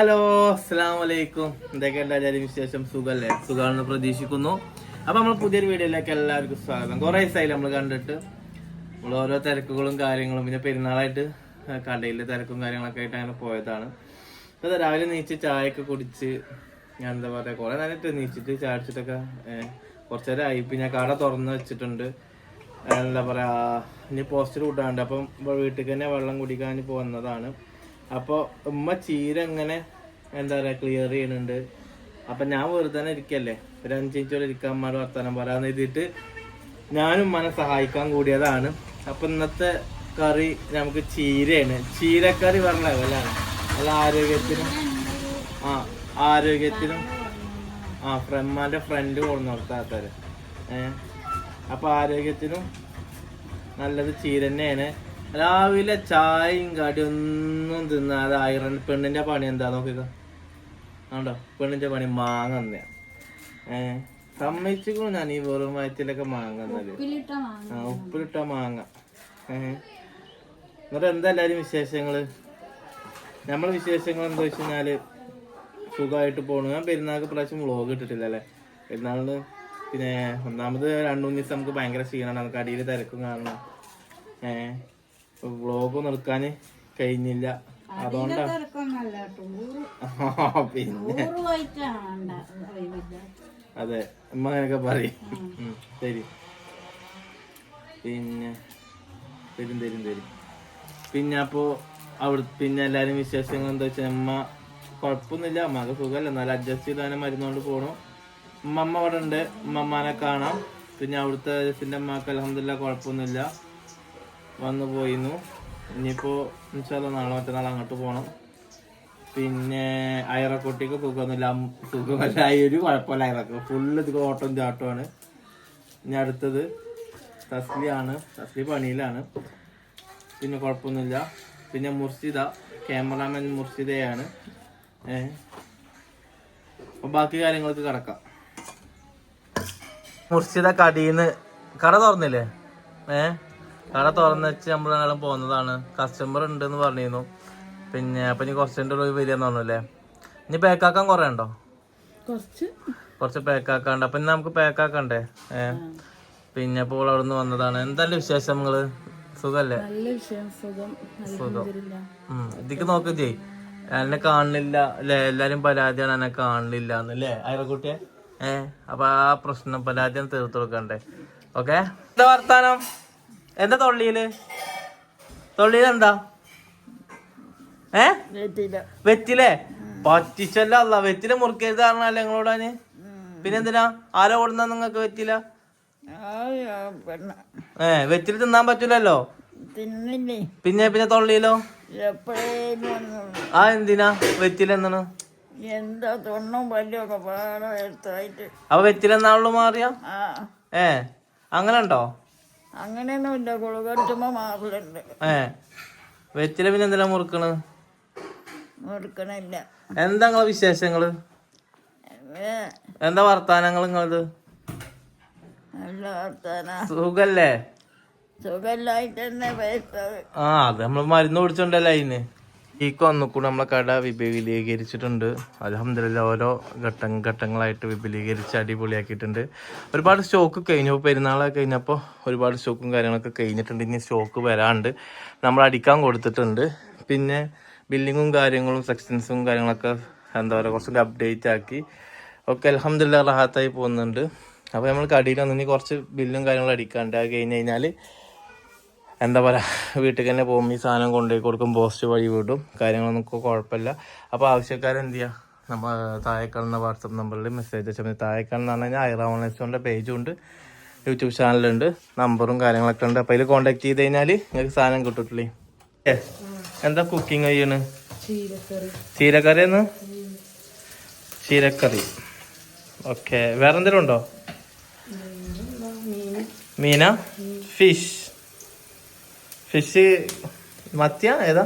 Hello അസ്സാം വലൈക്കും എന്തൊക്കെ എല്ലാവരും വിശേഷം? സുഖല്ലേ? സുഖമാണെന്ന് പ്രതീക്ഷിക്കുന്നു. അപ്പൊ നമ്മൾ പുതിയൊരു വീഡിയോയിലേക്ക് എല്ലാവർക്കും സ്വാഗതം. കുറേ ദിവസമായി നമ്മൾ കണ്ടിട്ട്. നമ്മൾ ഓരോ തിരക്കുകളും കാര്യങ്ങളും പിന്നെ പെരുന്നാളായിട്ട് കടയിലെ തിരക്കും കാര്യങ്ങളൊക്കെ ആയിട്ട് അങ്ങനെ പോയതാണ്. അപ്പൊ രാവിലെ നീച്ച് ചായയൊക്കെ കുടിച്ച് ഞാൻ എന്താ പറയാ കുറെ നേരമായിട്ട് നീച്ചിട്ട് ചായച്ചിട്ടൊക്കെ കുറച്ചു നേരം ആയി പിന്നെ കട തുറന്ന് വെച്ചിട്ടുണ്ട്. എന്താ പറയാ ഇനി പോസ്റ്റർ കൂട്ടാണ്ട് അപ്പം വീട്ടിൽ തന്നെ വെള്ളം കുടിക്കാൻ പോകുന്നതാണ് വന്നതാണ് അപ്പൊ ഉമ്മ ചീര ഇങ്ങനെ എന്താ പറയാ ക്ലിയർ ചെയ്യുന്നുണ്ട് അപ്പൊ ഞാൻ വെറുതെ ഇരിക്കല്ലേ? ഒരു അഞ്ചോളം ഇരിക്കാൻ മാറി വർത്താനം പറയാന്ന് എഴുതിയിട്ട് ഞാനും ഉമ്മനെ സഹായിക്കാൻ കൂടിയതാണ്. അപ്പൊ ഇന്നത്തെ കറി നമുക്ക് ചീരയാണ്. ചീരക്കറി പറഞ്ഞ ലെവലാണ്. നല്ല ആരോഗ്യത്തിനും ആ ആരോഗ്യത്തിനും ആ ഫ്രമ്മാന്റെ ഫ്രണ്ട് കൊടുന്നു നിർത്താത്തവര് ഏഹ് അപ്പൊ ആരോഗ്യത്തിനും നല്ലത് ചീര തന്നെയാണ്. രാവിലെ ചായയും കടി ഒന്നും തിന്നാതെ ഐറൺ പെണ്ണിന്റെ പണി എന്താ? നോക്കിക്കോ. ആണ്ടോ പെണ്ണിന്റെ പണി മാങ്ങ തന്നെയാ. ഏഹ് സമ്മതിച്ചു ഞാൻ ഈ വെറും വയറ്റിലൊക്കെ മാങ്ങ തന്നത് ഉപ്പിലിട്ട മാങ്ങ. ആ ഉപ്പിലിട്ട മാങ്ങ. ഏഹ് എന്നിട്ട് എന്താ വിശേഷങ്ങൾ? നമ്മളെ വിശേഷങ്ങൾ എന്താ വെച്ച് കഴിഞ്ഞാൽ സുഖമായിട്ട് പോണു. ഞാൻ പെരുന്നാൾക്ക് പ്രാവശ്യം വ്ളോഗ് ഇട്ടിട്ടില്ല അല്ലേ? പെരുന്നാളിന് പിന്നെ ഒന്നാമത് രണ്ടു മൂന്ന് ദിവസം നമുക്ക് ഭയങ്കര ക്ഷീണമാണ്. നമുക്ക് അടിയിൽ തിരക്കും കാണണം. ഏഹ് വ്ളോഗ് നിർക്കാൻ കഴിഞ്ഞില്ല. അതുകൊണ്ടാണ് പിന്നെ. അതെ അമ്മ അങ്ങനെയൊക്കെ പറയും. ശരി. പിന്നെ തരും തരും തരും. പിന്നെ അപ്പോ അവിടെ പിന്നെ എല്ലാരും വിശേഷങ്ങൾ എന്താ വെച്ചാൽ അമ്മ കുഴപ്പമൊന്നുമില്ല. അമ്മയ്ക്ക് സുഖമല്ല. എന്നാലും അഡ്ജസ്റ്റ് ചെയ്ത് തന്നെ മരുന്നുകൊണ്ട് പോണു. ഉമ്മമ്മ അവിടെ ഉണ്ട് ഉമ്മമ്മാനെ കാണാം. പിന്നെ അവിടുത്തെ അമ്മയ്ക്ക് അലഹമില്ല കുഴപ്പമൊന്നുമില്ല. വന്നു പോയിരുന്നു. ഇനിയിപ്പോ ഇൻഷാല്ല നാളെ മറ്റന്നാൾ അങ്ങോട്ട് പോണം. പിന്നെ അയറക്കുട്ടിക്ക് സുഖമൊന്നുമില്ല സുഖമല്ല ഒരു കുഴപ്പമില്ല. അയറക്ക് ഫുള്ള് ഇത് ഓട്ടം ചാട്ടമാണ് ഇനി അടുത്തത് തസ്ലിയാണ്. തസ്ലി പണിയിലാണ്. പിന്നെ കുഴപ്പമൊന്നുമില്ല. പിന്നെ മുർഷിദ ക്യാമറാമാൻ മുർഷിദയാണ്. ഏഹ് അപ്പൊ ബാക്കി കാര്യങ്ങൾക്ക് കിടക്കാം. മുർഷിദ കടീന്ന് കട തുറന്നില്ലേ? ഏ? കട തുറന്ന് വെച്ച് നമ്മൾ നാളെ പോകുന്നതാണ്. കസ്റ്റമർ ഉണ്ട് എന്ന് പറഞ്ഞിരുന്നു. പിന്നെ അപ്പൊ ഇനി കുറച്ചിന്റെ ഉള്ളിൽ വരികയെന്ന് പറഞ്ഞല്ലേ? ഇനി പാക്കാക്കാൻ കുറേ ഉണ്ടോ? കുറച്ച്. കുറച്ച് പാക്കാക്കാണ്ട് അപ്പൊ ഇനി നമുക്ക് പാക്കാക്കണ്ടേ ഏ? പിന്നെ ഇപ്പോൾ അവിടെ നിന്ന് വന്നതാണ്. എന്തായാലും വിശേഷം നിങ്ങൾ? സുഖല്ലേ? സുഖം. ഇതിക്ക് നോക്ക് ചെയ് എന്നെ കാണില്ല അല്ലെ? എല്ലാരും പരാതിയാണ് എന്നെ കാണില്ല എന്നല്ലേ അയറക്കുട്ടിയെ ഏ? അപ്പൊ ആ പ്രശ്നം പരാതി തീർത്തു കൊടുക്കണ്ടേ. ഓക്കെ? എന്താ വർത്താനം? എന്താ തൊള്ളിയിൽ? തൊള്ളിയിൽ എന്താ ഏ? വെറ്റിലെ. പറ്റിച്ചല്ല അല്ല വെറ്റില മുറിക്കരുത് പറഞ്ഞല്ലേ നിങ്ങളോടാന് പിന്നെന്തിനാ ആരോ ഓടുന്ന നിങ്ങക്ക് വെറ്റില? ഏ വെറ്റിൽ തിന്നാൻ പറ്റൂലല്ലോ? പിന്നെ പിന്നെ തൊള്ളിയിലോ? ആ എന്തിനാ? വെറ്റില എന്താണ്? എന്താ തൊണ്ണും പല്ലൊക്കെ പാടെ എടുത്തായിട്ട്. അപ്പൊ വെറ്റില എന്നാണല്ലോ മാറിയ? ഏ അങ്ങനെ ഉണ്ടോ? അങ്ങനെയൊന്നുമില്ല ഏ വെറ്റില പിന്നെ മുറുക്കണ്? മുറുക്കണില്ല. എന്താ നിങ്ങളെ വിശേഷങ്ങൾ? എന്താ വർത്താനങ്ങൾ നിങ്ങളത്? നല്ല വർത്താന. സുഖല്ലേ? സുഖമില്ലായിട്ട് തന്നെ ആ അത് നമ്മൾ മരുന്ന് കുടിച്ചോണ്ടല്ലേ അതിന് ഈ കൊന്നുകൂടെ നമ്മളെ കട വിപുലീകരിച്ചിട്ടുണ്ട്. അലഹമില്ല ഓരോ ഘട്ടം ഘട്ടങ്ങളായിട്ട് വിപുലീകരിച്ച് അടിപൊളിയാക്കിയിട്ടുണ്ട്. ഒരുപാട് സ്റ്റോക്ക് കഴിഞ്ഞു. പെരുന്നാളൊക്കെ കഴിഞ്ഞപ്പോൾ ഒരുപാട് സ്റ്റോക്കും കാര്യങ്ങളൊക്കെ കഴിഞ്ഞിട്ടുണ്ട്. ഇനി സ്റ്റോക്ക് വരാണ്ട് നമ്മൾ അടിക്കാൻ കൊടുത്തിട്ടുണ്ട്. പിന്നെ ബില്ലിങ്ങും കാര്യങ്ങളും സെക്ഷൻസും കാര്യങ്ങളൊക്കെ എന്താ പറയുക കുറച്ചുകൂടി അപ്ഡേറ്റ് ആക്കി. ഒക്കെ അലഹമില്ല റാഹത്തായി പോകുന്നുണ്ട്. അപ്പോൾ നമ്മൾ കടയിൽ വന്നിട്ട് കുറച്ച് ബില്ലും കാര്യങ്ങളും അടിക്കാണ്ട്. അത് കഴിഞ്ഞ് കഴിഞ്ഞാൽ എന്താ പറയുക വീട്ടിൽ തന്നെ പോകുമ്പോൾ ഈ സാധനം കൊണ്ടുപോയി കൊടുക്കും പോസ്റ്റ് വഴി വിടും. കാര്യങ്ങളൊന്നും കുഴപ്പമില്ല. അപ്പോൾ ആവശ്യക്കാരെന്ത് ചെയ്യുക നമ്മൾ താഴെ കാണുന്ന വാട്സപ്പ് നമ്പറിൽ മെസ്സേജ് അയച്ചാൽ മതി. താഴെ കാണുന്ന കഴിഞ്ഞാൽ ഐറ ഓണേഴ്സിന്റെ പേജും ഉണ്ട് യൂട്യൂബ് ചാനലുണ്ട് നമ്പറും കാര്യങ്ങളൊക്കെ ഉണ്ട്. അപ്പോൾ അതിൽ കോൺടാക്ട് ചെയ്ത് കഴിഞ്ഞാൽ നിങ്ങൾക്ക് സാധനം കിട്ടൂട്ടില്ലേ? ഏ എന്താ കുക്കിംഗ് ചെയ്യണ്? ചീരക്കറി. ചീരക്കറി എന്ന്? ചീരക്കറി. ഓക്കെ വേറെ എന്തെങ്കിലും ഉണ്ടോ? മീന? ഫിഷ് ഫിഷ് മത്തിയ? ഏതാ.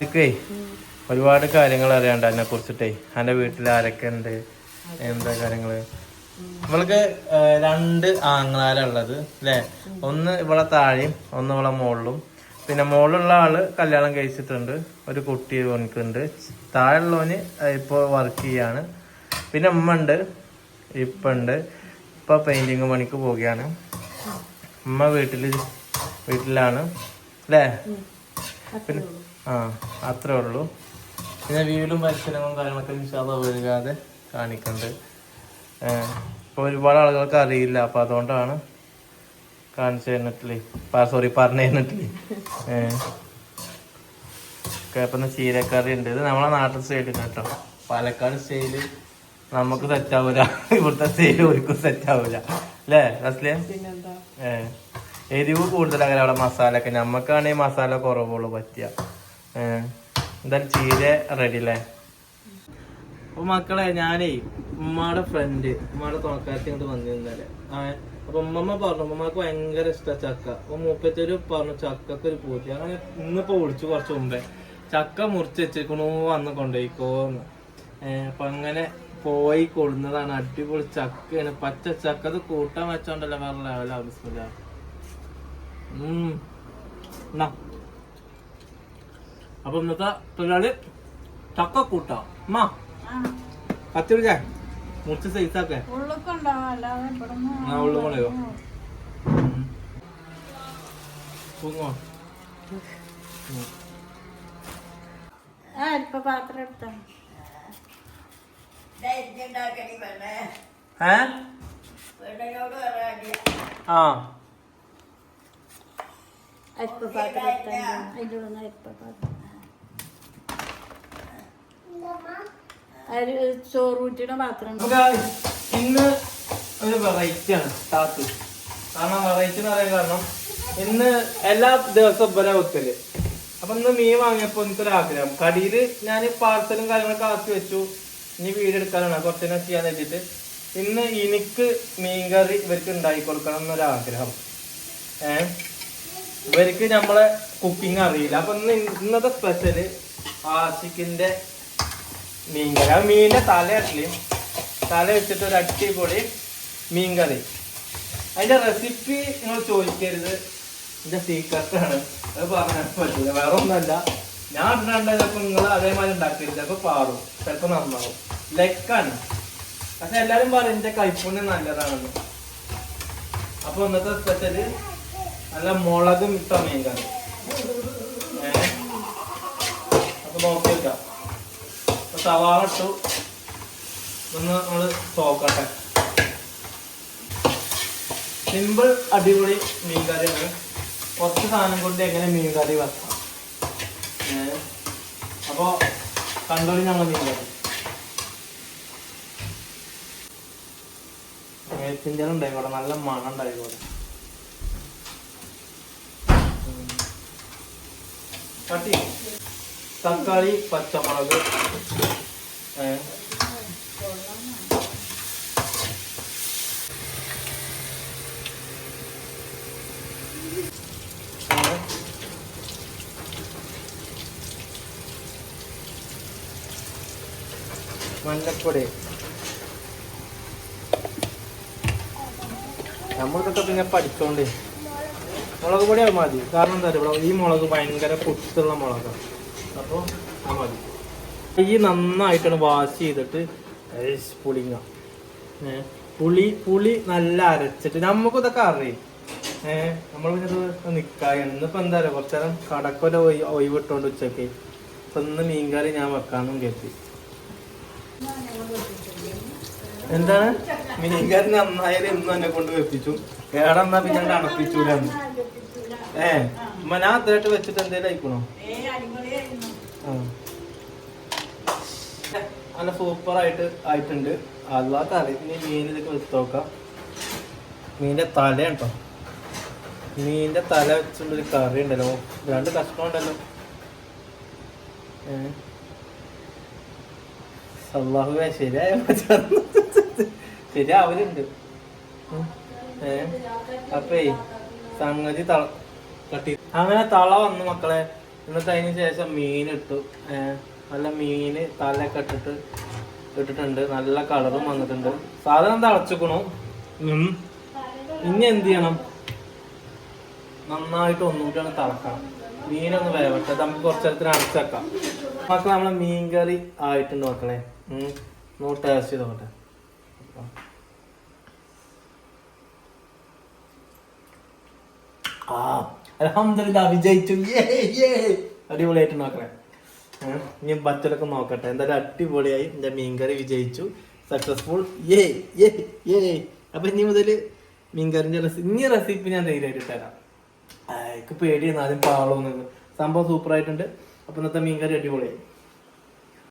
എനിക്കേ ഒരുപാട് കാര്യങ്ങൾ അറിയാണ്ട് അതിനെ കുറിച്ചിട്ടേ. എന്റെ വീട്ടിൽ ആരൊക്കെ ഉണ്ട്? എന്താ കാര്യങ്ങൾ നമ്മൾക്ക് രണ്ട് ആങ്ങളാരുള്ളത് അല്ലേ? ഒന്ന് ഇവളെ താഴെയും ഒന്ന് ഇവളെ മുകളിലും. പിന്നെ മുകളിലുള്ള ആൾ കല്യാണം കഴിച്ചിട്ടുണ്ട്. ഒരു കുട്ടി ഓനിക്കുണ്ട് താഴെയുള്ളവന് ഇപ്പോൾ വർക്ക് ചെയ്യാണ്. പിന്നെ ഉമ്മ ഉണ്ട് ഇപ്പം ഉണ്ട്. ഇപ്പം പെയിന്റിങ് പണിക്ക് പോവുകയാണ്. ഉമ്മ വീട്ടിൽ വീട്ടിലാണ്. അല്ലേ? പിന്നെ ആ അത്രേ ഉള്ളൂ. പിന്നെ വീടും പരിസരങ്ങളും കാര്യങ്ങളൊക്കെ വിശാദ ഒഴുകാതെ കാണിക്കുന്നുണ്ട് ഇപ്പോൾ ഒരുപാട് ആളുകൾക്ക് അറിയില്ല. അപ്പൊ അതുകൊണ്ടാണ് കാണിച്ചു തന്നിട്ടില്ലേ? സോറി പറഞ്ഞു തന്നിട്ടില്ലേ? കേപ്പന്ന ചീരക്കറി ഉണ്ട്. ഇത് നമ്മളെ നാട്ടിൽ സ്റ്റൈലിന് കേട്ടോ. പാലക്കാട് സ്റ്റൈൽ നമുക്ക് സെറ്റ് ആവൂല. ഇവിടുത്തെ സ്റ്റൈൽ ഒരിക്കലും സെറ്റ് ആവൂല. അല്ലേ അസ്ലിയ ഏ എരിവ് കൂടുതലാകല അവിടെ മസാല ഒക്കെ നമ്മക്കാണെങ്കിൽ മസാല കുറവുള്ളൂ പറ്റിയ. എന്തായാലും ചീര റെഡി അല്ലേ അപ്പൊ മക്കളെ ഞാനേ ഉമ്മയുടെ ഫ്രണ്ട് ഉമ്മയുടെ തുണക്കാരത്തി കൊണ്ട് വന്നിരുന്നല്ലേ അപ്പൊ ഉമ്മമ്മ പറഞ്ഞു ഉമ്മക്ക് ഭയങ്കര ഇഷ്ട ചക്ക. അപ്പൊ മൂപ്പത്തൊരു പറഞ്ഞു ചക്കക്ക് ഒരു പൂത്തി അങ്ങനെ ഇന്നിപ്പോ വിളിച്ചു കുറച്ച് മുമ്പേ. ചക്ക മുറിച്ച് വെച്ചിരിക്കണു വന്ന് കൊണ്ടുപോയിക്കോന്ന് ഏഹ് അപ്പൊ അങ്ങനെ പോയി കൊള്ളുന്നതാണ് അടിപൊളി ചക്കയാണ്. പച്ച ചക്ക. അത് കൂട്ടാൻ വെച്ചോണ്ടല്ലോ വേറെ ലെവലാ ആവശ്യമില്ല അപ്പൊ ഇന്നത്തെ തൊഴിലാളി ചക്ക കൂട്ടാ. അമ്മ പത്തിരിക്കേ മുറിച്ച് സൈസാക്കേ ആ ഉള്ളു കൊണ്ടോ പൂങ്ങോ ആ ഇപ്പൊ പാത്രം എടുത്താ? ഇന്ന് ഒരു വെറൈറ്റി ആണ് താത്ത് കാരണം വെറൈറ്റി എന്ന് പറയാൻ കാരണം ഇന്ന് എല്ലാ ദിവസവും ഇവരെ വെക്കൽ. അപ്പൊ ഇന്ന് മീൻ വാങ്ങിയപ്പോ എനിക്കൊരു ആഗ്രഹം കടിയിൽ ഞാൻ പാർസലും കാര്യങ്ങളൊക്കെ ആക്കി വെച്ചു. ഇനി വീട് എടുക്കാനാണ്. കുറച്ചിനെ ചെയ്യാൻ വേണ്ടിയിട്ട് ഇന്ന് എനിക്ക് മീൻകറി ഇവർക്ക് ഉണ്ടാക്കി കൊടുക്കണം എന്നൊരാഗ്രഹം. ഏ? ഇവർക്ക് നമ്മളെ കുക്കിംഗ് അറിയില്ല. അപ്പൊ ഇന്ന് ഇന്നത്തെ സ്പെഷ്യൽ ആസിക്കിന്റെ മീൻകറി ആ മീനിന്റെ തല അട്ടിൽ തല വെച്ചിട്ട് ഒരു അടിപൊളി മീൻകറി അതിന്റെ റെസിപ്പി നിങ്ങൾ ചോദിക്കരുത്. എന്റെ സീക്രട്ടാണ് അത് പറയാൻ പറ്റില്ല വേറെ ഒന്നല്ല ഞാൻ ഉണ്ടാക്കിയപ്പോ നിങ്ങൾ അതേമാതിരി ഉണ്ടാക്കരുത്. അപ്പൊ പാറും ചിലപ്പോ നന്നാവും. ലെക്കാണ് പക്ഷെ എല്ലാരും പറയും എന്റെ കൈപ്പുണ്യം നല്ലതാണെന്ന്. അപ്പൊ ഇന്നത്തെ സ്പെഷ്യൽ നല്ല മുളകും ഇട്ട മീൻകറി. ഏഹ് അപ്പൊ നോക്കി വെക്കാം സവാള ഇട്ടു. ഒന്ന് നമ്മൾ തോക്കട്ടെ. സിമ്പിൾ അടിപൊളി മീൻകറിയാണ്. കുറച്ച് സാധനം കൊണ്ട് എങ്ങനെ മീൻകറി വെക്കാം? ഏഹ് അപ്പൊ കണ്ടോളി ഞങ്ങൾ മേച്ചിന്റെ ഉണ്ടായിക്കോട്ടെ നല്ല മണം ഉണ്ടായിക്കോട്ടെ കട്ടി. തക്കാളി പച്ചമുളക് മഞ്ഞപ്പൊടി നമ്മളിതൊക്കെ പിന്നെ പഠിച്ചോണ്ട് മുളക് പൊടി അത് മതി. കാരണം എന്താ പറയുക ഈ മുളക് ഭയങ്കര കുത്തുള്ള മുളകാണ് അപ്പോൾ അത് മതി. ഈ നന്നായിട്ടാണ് വാഷ് ചെയ്തിട്ട് പുളിങ്ങ. പുളി പുളി നല്ല അരച്ചിട്ട്. നമുക്ക് ഇതൊക്കെ അറിയും. ഏഹ് നമ്മൾ പിന്നെ നിൽക്കാം ഇന്നിപ്പോ എന്താ പറയുക കുറച്ചേരം കടക്കൊല ഒഴിവിട്ടോണ്ട് ഉച്ചയ്ക്ക്. ഇപ്പൊ ഇന്ന് മീൻകറി ഞാൻ വെക്കാന്നും കരുതി. എന്താണ്? മീൻകറി നന്നായാലും ഇന്നും എന്നെ കൊണ്ട് വെപ്പിച്ചു. കേടെന്നാ പിന്നെ ഞാൻ അണപ്പിച്ചൂലെന്ന് ഏ മനാത്തായിട്ട് വെച്ചിട്ട് എന്തേലും അയക്കണോ ആ. നല്ല സൂപ്പർ ആയിട്ട് ആയിട്ടുണ്ട്. അല്ലാത്ത അറിയാം ഇനി മീൻ ഇതൊക്കെ വെച്ച് നോക്കാം. മീനിന്റെ തല കേട്ടോ മീനിന്റെ തല വെച്ചുള്ളൊരു കറി ഉണ്ടല്ലോ. രണ്ട് കഷ്ണം ഉണ്ടല്ലോ. ഏ. അള്ളാഹുവേ ശരിയായ ശരിയാവലുണ്ട്. ഏ? അപ്പേ സംഗതി തള കട്ടി അങ്ങനെ തള വന്നു മക്കളെ. എന്നിട്ട് അതിന് ശേഷം മീൻ ഇട്ടു ഏ? നല്ല മീന് തലയൊക്കെ ഇട്ടിട്ട് ഇട്ടിട്ടുണ്ട്. നല്ല കളറും വന്നിട്ടുണ്ട്. സാധനം തളച്ചുക്കണു. ഇനി എന്ത് ചെയ്യണം? നന്നായിട്ട് ഒന്നുകൂടിയാണ് തിളക്കണം. മീനൊന്ന് വേവട്ടെ നമുക്ക് കുറച്ചേരത്തിന് അടച്ചേക്കാം മക്കളെ നമ്മളെ മീൻകറി ആയിട്ടുണ്ട് മക്കളെ. ഒന്ന് ടേസ്റ്റ് ചെയ്ത് നോക്കട്ടെ. ആ അലഹമില്ല വിജയിച്ചു. യേ യേ. അടിപൊളിയായിട്ട് നോക്കണേ ഉം. ഇനി ബച്ചലൊക്കെ നോക്കട്ടെ. എന്തായാലും അടിപൊളിയായി. എന്റെ മീൻകറി വിജയിച്ചു. സക്സസ്ഫുൾ ഏ ഏ ഏ അപ്പൊ ഇനി മുതൽ മീൻകറിന്റെ റെസിപ്പി ഇനി റെസിപ്പി ഞാൻ ധൈര്യമായിട്ട് തരാം എനിക്ക് പേടിയാണ്. ആദ്യം പാളോന്നു സംഭവം സൂപ്പർ ആയിട്ടുണ്ട്. അപ്പൊ ഇന്നത്തെ മീൻകറി അടിപൊളിയായി.